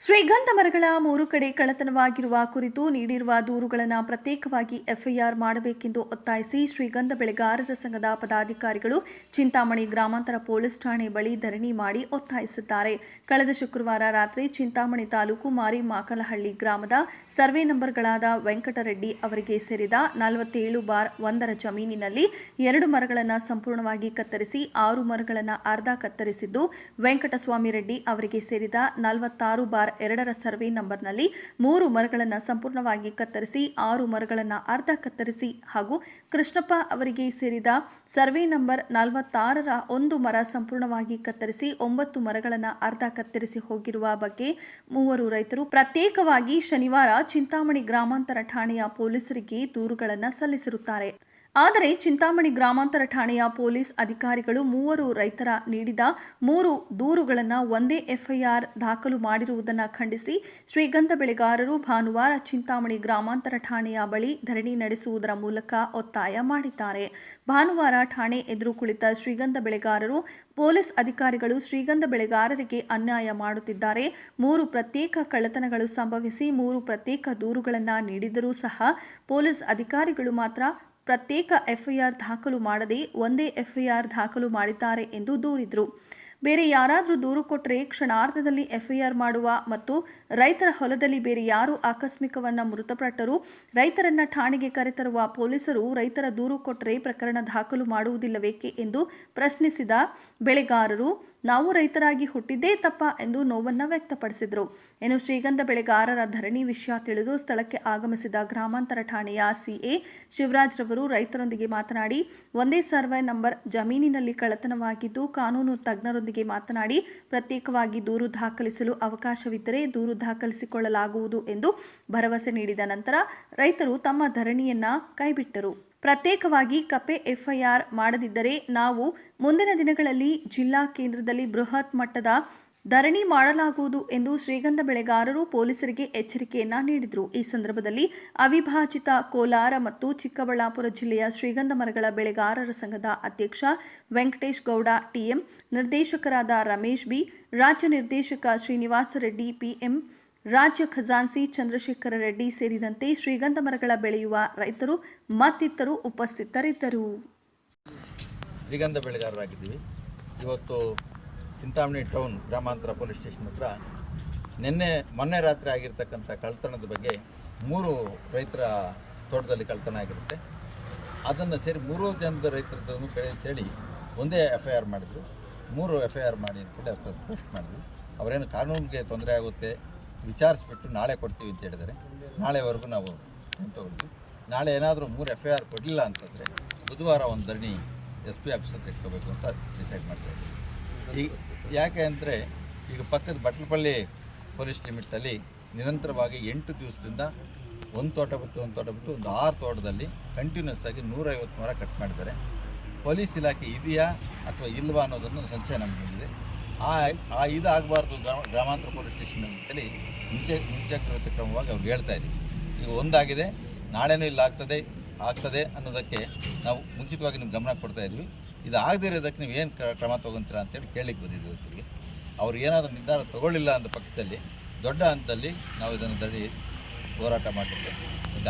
ಶ್ರೀಗಂಧ ಮರಗಳ ಮೂರು ಕಡೆ ಕಳ್ಳತನವಾಗಿರುವ ಕುರಿತು ನೀಡಿರುವ ದೂರುಗಳನ್ನು ಪ್ರತ್ಯೇಕವಾಗಿ ಎಫ್ಐಆರ್ ಮಾಡಬೇಕೆಂದು ಒತ್ತಾಯಿಸಿ ಶ್ರೀಗಂಧ ಬೆಳೆಗಾರರ ಸಂಘದ ಪದಾಧಿಕಾರಿಗಳು ಚಿಂತಾಮಣಿ ಗ್ರಾಮಾಂತರ ಪೊಲೀಸ್ ಠಾಣೆ ಬಳಿ ಧರಣಿ ಮಾಡಿ ಒತ್ತಾಯಿಸಿದ್ದಾರೆ. ಕಳೆದ ಶುಕ್ರವಾರ ರಾತ್ರಿ ಚಿಂತಾಮಣಿ ತಾಲೂಕು ಮಾರಿ ಮಾಕಲಹಳ್ಳಿ ಗ್ರಾಮದ ಸರ್ವೆ ನಂಬರ್ಗಳಾದ ವೆಂಕಟರೆಡ್ಡಿ ಅವರಿಗೆ ಸೇರಿದ ನಲವತ್ತೇಳು ಬಾರ್ ಒಂದರ ಜಮೀನಿನಲ್ಲಿ ಎರಡು ಮರಗಳನ್ನು ಸಂಪೂರ್ಣವಾಗಿ ಕತ್ತರಿಸಿ ಆರು ಮರಗಳನ್ನು ಅರ್ಧ ಕತ್ತರಿಸಿದ್ದು ವೆಂಕಟಸ್ವಾಮಿ ರೆಡ್ಡಿ ಅವರಿಗೆ ಸೇರಿದ ನಲವತ್ತಾರು ಬಾರ್ ಎರಡರ ಸರ್ವೆ ನಂಬರ್ನಲ್ಲಿ ಮೂರು ಮರಗಳನ್ನು ಸಂಪೂರ್ಣವಾಗಿ ಕತ್ತರಿಸಿ, ಆರು ಮರಗಳನ್ನು ಅರ್ಧ ಕತ್ತರಿಸಿ ಹಾಗೂ ಕೃಷ್ಣಪ್ಪ ಅವರಿಗೆ ಸೇರಿದ ಸರ್ವೆ ನಂಬರ್ ನಲವತ್ತಾರರ ಒಂದು ಮರ ಸಂಪೂರ್ಣವಾಗಿ ಕತ್ತರಿಸಿ, ಒಂಬತ್ತು ಮರಗಳನ್ನು ಅರ್ಧ ಕತ್ತರಿಸಿ ಹೋಗಿರುವ ಬಗ್ಗೆ ಮೂವರು ರೈತರು ಪ್ರತ್ಯೇಕವಾಗಿ ಶನಿವಾರ ಚಿಂತಾಮಣಿ ಗ್ರಾಮಾಂತರ ಠಾಣೆಯ ಪೊಲೀಸರಿಗೆ ದೂರುಗಳನ್ನು ಸಲ್ಲಿಸಿರುತ್ತಾರೆ. ಆದರೆ ಚಿಂತಾಮಣಿ ಗ್ರಾಮಾಂತರ ಠಾಣೆಯ ಪೊಲೀಸ್ ಅಧಿಕಾರಿಗಳು ಮೂವರು ರೈತರ ನೀಡಿದ ಮೂರು ದೂರುಗಳನ್ನು ಒಂದೇ ಎಫ್ಐಆರ್ ದಾಖಲು ಮಾಡಿರುವುದನ್ನು ಖಂಡಿಸಿ ಶ್ರೀಗಂಧ ಬೆಳೆಗಾರರು ಭಾನುವಾರ ಚಿಂತಾಮಣಿ ಗ್ರಾಮಾಂತರ ಠಾಣೆಯ ಬಳಿ ಧರಣಿ ನಡೆಸುವುದರ ಮೂಲಕ ಒತ್ತಾಯ ಮಾಡಿದ್ದಾರೆ. ಭಾನುವಾರ ಠಾಣೆ ಎದುರು ಕುಳಿತ ಶ್ರೀಗಂಧ ಬೆಳೆಗಾರರು ಪೊಲೀಸ್ ಅಧಿಕಾರಿಗಳು ಶ್ರೀಗಂಧ ಬೆಳೆಗಾರರಿಗೆ ಅನ್ಯಾಯ ಮಾಡುತ್ತಿದ್ದಾರೆ. ಮೂರು ಪ್ರತ್ಯೇಕ ಕಳ್ಳತನಗಳು ಸಂಭವಿಸಿ ಮೂರು ಪ್ರತ್ಯೇಕ ದೂರುಗಳನ್ನು ನೀಡಿದರೂ ಸಹ ಪೊಲೀಸ್ ಅಧಿಕಾರಿಗಳು ಮಾತ್ರ ಪ್ರತ್ಯೇಕ ಎಫ್ಐಆರ್ ದಾಖಲು ಮಾಡದೆ ಒಂದೇ ಎಫ್ಐಆರ್ ದಾಖಲು ಮಾಡಿದ್ದಾರೆ ಎಂದು ದೂರಿದರು. ಬೇರೆ ಯಾರಾದರೂ ದೂರು ಕೊಟ್ಟರೆ ಕ್ಷಣಾರ್ಧದಲ್ಲಿ ಎಫ್ಐಆರ್ ಮಾಡುವ ಮತ್ತು ರೈತರ ಹೊಲದಲ್ಲಿ ಬೇರೆ ಯಾರು ಆಕಸ್ಮಿಕವನ್ನ ಮೃತಪಟ್ಟರೂ ರೈತರನ್ನ ಠಾಣೆಗೆ ಕರೆತರುವ ಪೊಲೀಸರು ರೈತರ ದೂರು ಕೊಟ್ಟರೆ ಪ್ರಕರಣ ದಾಖಲು ಮಾಡುವುದಿಲ್ಲವೇಕೆ ಎಂದು ಪ್ರಶ್ನಿಸಿದ ಬೆಳೆಗಾರರು ನಾವು ರೈತರಾಗಿ ಹುಟ್ಟಿದ್ದೇ ತಪ್ಪ ಎಂದು ನೋವನ್ನ ವ್ಯಕ್ತಪಡಿಸಿದರು. ಇನ್ನು ಶ್ರೀಗಂಧ ಬೆಳೆಗಾರರ ಧರಣಿ ವಿಷಯ ತಿಳಿದು ಸ್ಥಳಕ್ಕೆ ಆಗಮಿಸಿದ ಗ್ರಾಮಾಂತರ ಠಾಣೆಯ ಸಿಎ ಶಿವರಾಜ್ ರವರು ರೈತರೊಂದಿಗೆ ಮಾತನಾಡಿ, ಒಂದೇ ಸರ್ವೆ ನಂಬರ್ ಜಮೀನಿನಲ್ಲಿ ಕಳ್ಳತನವಾಗಿದ್ದು, ಕಾನೂನು ತಜ್ಞರೊಂದಿಗೆ ಮಾತನಾಡಿ, ಪ್ರತ್ಯೇಕವಾಗಿ ದೂರು ದಾಖಲಿಸಲು ಅವಕಾಶವಿದ್ದರೆ ದೂರು ದಾಖಲಿಸಿಕೊಳ್ಳಲಾಗುವುದು ಎಂದು ಭರವಸೆ ನೀಡಿದ ನಂತರ ರೈತರು ತಮ್ಮ ಧರಣಿಯನ್ನ ಕೈಬಿಟ್ಟರು. ಪ್ರತ್ಯೇಕವಾಗಿ ಕಪೆ ಎಫ್ಐಆರ್ ಮಾಡದಿದ್ದರೆ ನಾವು ಮುಂದಿನ ದಿನಗಳಲ್ಲಿ ಜಿಲ್ಲಾ ಕೇಂದ್ರದಲ್ಲಿ ಬೃಹತ್ ಮಟ್ಟದ ಧರಣಿ ಮಾಡಲಾಗುವುದು ಎಂದು ಶ್ರೀಗಂಧ ಬೆಳೆಗಾರರು ಪೊಲೀಸರಿಗೆ ಎಚ್ಚರಿಕೆಯನ್ನ ನೀಡಿದರು. ಈ ಸಂದರ್ಭದಲ್ಲಿ ಅವಿಭಾಜಿತ ಕೋಲಾರ ಮತ್ತು ಚಿಕ್ಕಬಳ್ಳಾಪುರ ಜಿಲ್ಲೆಯ ಶ್ರೀಗಂಧ ಮರಗಳ ಬೆಳೆಗಾರರ ಸಂಘದ ಅಧ್ಯಕ್ಷ ವೆಂಕಟೇಶ್ ಗೌಡ, ಟಿಎಂ ನಿರ್ದೇಶಕರಾದ ರಮೇಶ್ ಬಿ, ರಾಜ್ಯ ನಿರ್ದೇಶಕ ಶ್ರೀನಿವಾಸ ರೆಡ್ಡಿ, ಪಿಎಂ ರಾಜ್ಯ ಖಜಾನ್ಸಿ ಚಂದ್ರಶೇಖರ ರೆಡ್ಡಿ ಸೇರಿದಂತೆ ಶ್ರೀಗಂಧ ಮರಗಳ ಬೆಳೆಯುವ ರೈತರು ಮತ್ತಿತರರು ಉಪಸ್ಥಿತರಿದ್ದರು. ಶ್ರೀಗಂಧ ಬೆಳೆಗಾರರಾಗಿದ್ದೀವಿ. ಇವತ್ತು ಚಿಂತಾಮಣಿ ಟೌನ್ ಗ್ರಾಮಾಂತರ ಪೊಲೀಸ್ ಸ್ಟೇಷನ್ ಹತ್ರ ನಿನ್ನೆ ಮೊನ್ನೆ ರಾತ್ರಿ ಆಗಿರ್ತಕ್ಕಂಥ ಕಳ್ತನದ ಬಗ್ಗೆ ಮೂರು ರೈತರ ತೋಟದಲ್ಲಿ ಕಳ್ತನ ಆಗಿರುತ್ತೆ. ಅದನ್ನು ಸೇರಿ ಮೂರು ಜನದ ಕಡೆ ಸೇರಿ ಒಂದೇ ಎಫ್ ಐ ಆರ್ ಮಾಡಿದ್ರು. ಮೂರು ಎಫ್ ಐ ಆರ್ ಮಾಡಿ ಅಂತೇಳಿ ಅಷ್ಟು ಪೋಸ್ಟ್ ಮಾಡಿದ್ರು. ಅವರೇನು ಕಾನೂನಿಗೆ ತೊಂದರೆ ಆಗುತ್ತೆ ವಿಚಾರಿಸ್ಬಿಟ್ಟು ನಾಳೆ ಕೊಡ್ತೀವಿ ಅಂತ ಹೇಳಿದರೆ ನಾಳೆವರೆಗೂ ನಾವು ತಗೊಳ್ತೀವಿ ನಾಳೆ ಏನಾದರೂ ಮೂರು ಎಫ್ ಐ ಆರ್ ಕೊಡಲಿಲ್ಲ ಅಂತಂದರೆ ಬುಧವಾರ ಒಂದು ಧರಣಿ ಎಸ್ ಪಿ ಆಫೀಸ್ ಹತ್ರ ಇಟ್ಕೋಬೇಕು ಅಂತ ಡಿಸೈಡ್ ಮಾಡ್ತಾ ಇದ್ದೀವಿ. ಈಗ ಯಾಕೆ ಅಂದರೆ ಈಗ ಪಕ್ಕದ ಬಟ್ಲಪಳ್ಳಿ ಪೊಲೀಸ್ ಲಿಮಿಟಲ್ಲಿ ನಿರಂತರವಾಗಿ ಎಂಟು ದಿವಸದಿಂದ ಒಂದು ತೋಟ ಬಿಟ್ಟು ಒಂದು ತೋಟ ಬಿಟ್ಟು ಒಂದು ಆರು ತೋಟದಲ್ಲಿ ಕಂಟಿನ್ಯೂಸ್ ಆಗಿ ನೂರೈವತ್ತು ಮರ ಕಟ್ ಮಾಡಿದ್ದಾರೆ. ಪೊಲೀಸ್ ಇಲಾಖೆ ಇದೆಯಾ ಅಥವಾ ಇಲ್ವಾ ಅನ್ನೋದನ್ನು ಸಂಶಯ ನಮಗೆ ಬಂದಿದೆ. ಆ ಆ ಇದಾಗಬಾರ್ದು ಗ್ರಾಮಾಂತರ ಪೊಲೀಸ್ ಸ್ಟೇಷನ್ ಅಂತೇಳಿ ಮುಂಚೆ ಮುಂಜಾಗ್ರತೆ ಕ್ರಮವಾಗಿ ಅವ್ರು ಹೇಳ್ತಾ ಇದ್ದೀವಿ ಈಗ ಒಂದಾಗಿದೆ, ನಾಳೆನೂ ಇಲ್ಲ ಆಗ್ತದೆ ಆಗ್ತದೆ ಅನ್ನೋದಕ್ಕೆ ನಾವು ಮುಂಚಿತವಾಗಿ ನಿಮ್ಗೆ ಗಮನ ಕೊಡ್ತಾ ಇದ್ವಿ. ಇದು ಆಗದೇ ಇರೋದಕ್ಕೆ ನೀವು ಏನು ಕ್ರಮ ತೊಗೊಂತೀರಾ ಅಂತೇಳಿ ಕೇಳಲಿಕ್ಕೆ ಬಂದಿದ್ವಿ ಇವತ್ತಿಗೆ. ಅವ್ರು ಏನಾದರೂ ನಿರ್ಧಾರ ತಗೊಳ್ಳಿಲ್ಲ ಅಂದ ಪಕ್ಷದಲ್ಲಿ, ದೊಡ್ಡ ಹಂತದಲ್ಲಿ ನಾವು ಇದನ್ನು ದಡಿ ಹೋರಾಟ ಮಾಡಲಿಕ್ಕೆ ಸಿದ್ಧ